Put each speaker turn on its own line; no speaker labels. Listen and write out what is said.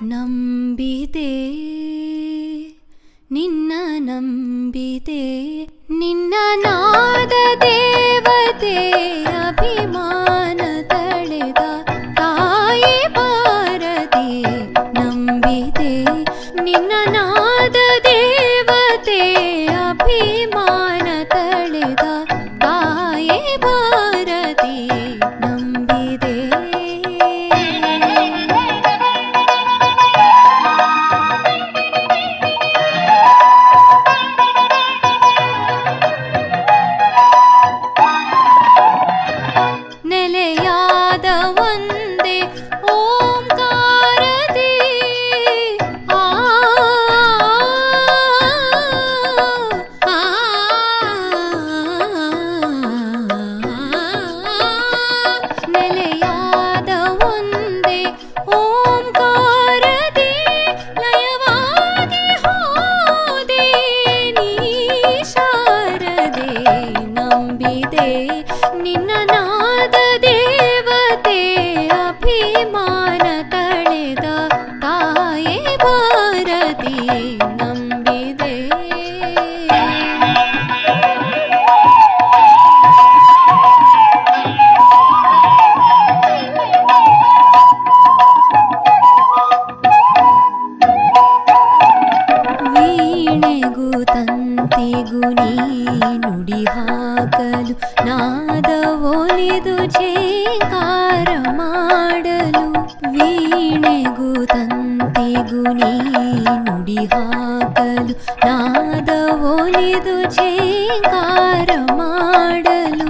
ನಂಬಿದೆ ನಿನ್ನ ನಂಬಿದೆ ನಿನ್ನ ನಾದ ದೇವತೆ ಅಭಿಮಾನ ತಳೆದ ತಾಯಿ ಭಾರತಿ ನಂಬಿದೆ ನಿನ್ನ ನಾದ ದೇವತೆ ನುಡಿ ಹಾಕಲು ನಾದ ಒಲಿದು ಛೇಕಾರ ಮಾಡಲು ವೀಣೆಗೂ ತಂತಿಗೂ ನೀ ನುಡಿ ಹಾಕಲು ನಾದ ಒಲಿದು ಛೇಕಾರ ಮಾಡಲು